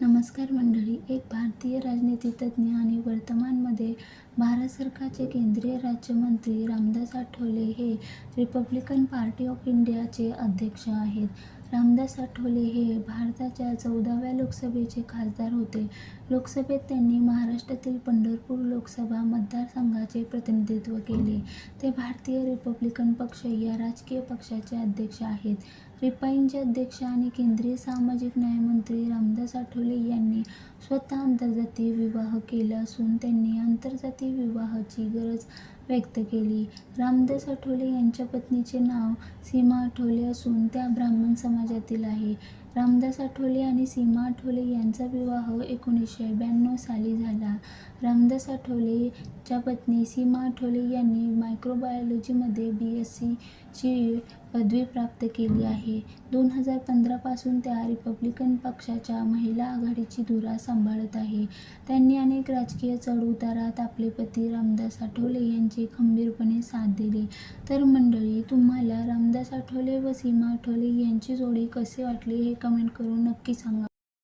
नमस्कार मंडळी एक भारतीय राजनीतितज्ञ आणि वर्तमानमध्ये भारत सरकारचे केंद्रीय राज्यमंत्री रामदास आठवले हे रिपब्लिकन पार्टी ऑफ इंडियाचे अध्यक्ष आहेत. रामदास आठवले हे भारताच्या चौदाव्या लोकसभेचे खासदार होते. लोकसभेत त्यांनी महाराष्ट्रातील पंढरपूर लोकसभा मतदारसंघाचे प्रतिनिधित्व केले. ते भारतीय रिपब्लिकन पक्ष या राजकीय पक्षाचे अध्यक्ष आहेत. रिपाईंचे अध्यक्ष आणि केंद्रीय सामाजिक न्यायमंत्री रामदास आठवले यांनी स्वतः आंतरजातीय विवाह केला असून त्यांनी आंतरजातीय विवाहाची गरज व्यक्त केली. रामदास आठवले यांच्या पत्नीचे नाव सीमा आठवले असून त्या ब्राह्मण समाजातील आहे. रामदास आठवले आणि सीमा आठवले यांचा विवाह एकोणीसशे ब्याण्णव साली झाला. रामदास आठवलेच्या पत्नी सीमा आठवले यांनी मायक्रोबायोलॉजीमध्ये बी एस ची पदवी प्राप्त केली आहे. दोन हजार पंधरापासून त्या रिपब्लिकन पक्षाच्या महिला आघाडीची धुरा सांभाळत आहे. त्यांनी अनेक राजकीय चढउतारात आपले पती रामदास आठवले यांची खंबीरपणे साथ दिली. तर मंडळी, तुम्हाला रामदास आठवले व सीमा आठवले यांची जोडी कसे वाटली हे कमेंट करून नक्की सांगा.